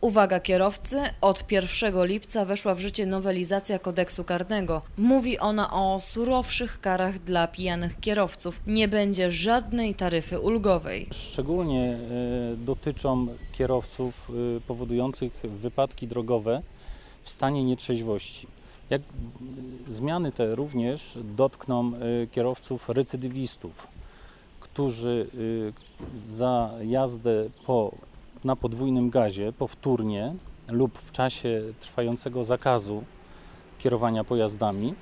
Uwaga kierowcy, od 1 lipca weszła w życie nowelizacja kodeksu karnego. Mówi ona o surowszych karach dla pijanych kierowców. Nie będzie żadnej taryfy ulgowej. Szczególnie e, dotyczą kierowców e, powodujących wypadki drogowe w stanie nietrzeźwości. Jak e, zmiany te również dotkną kierowców recydywistów, którzy za jazdę po, na podwójnym gazie powtórnie lub w czasie trwającego zakazu kierowania pojazdami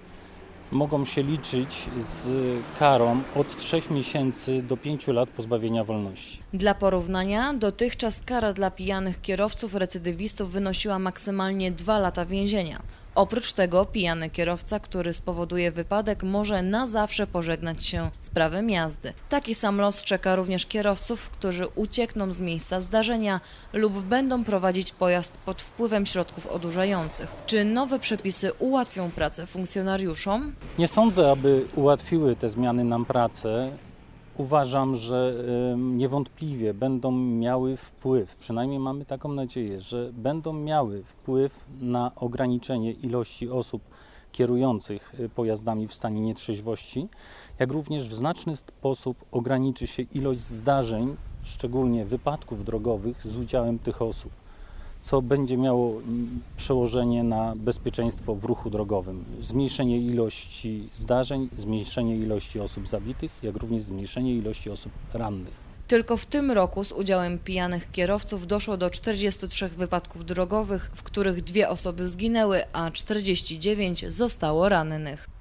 mogą się liczyć z karą od 3 miesięcy do 5 lat pozbawienia wolności. Dla porównania, dotychczas kara dla pijanych kierowców recydywistów wynosiła maksymalnie 2 lata więzienia. Oprócz tego pijany kierowca, który spowoduje wypadek, może na zawsze pożegnać się z prawem jazdy. Taki sam los czeka również kierowców, którzy uciekną z miejsca zdarzenia lub będą prowadzić pojazd pod wpływem środków odurzających. Czy nowe przepisy ułatwią pracę funkcjonariuszom? Nie sądzę, aby ułatwiły te zmiany nam pracę. Uważam, że niewątpliwie będą miały wpływ, przynajmniej mamy taką nadzieję, że będą miały wpływ na ograniczenie ilości osób kierujących y, pojazdami w stanie nietrzeźwości, jak również w znaczny sposób ograniczy się ilość zdarzeń, szczególnie wypadków drogowych z udziałem tych osób, co będzie miało mm, przełożenie na bezpieczeństwo w ruchu drogowym. Zmniejszenie ilości zdarzeń, zmniejszenie ilości osób zabitych, jak również zmniejszenie ilości osób rannych. Tylko w tym roku z udziałem pijanych kierowców doszło do 43 wypadków drogowych, w których dwie osoby zginęły, a 49 zostało rannych.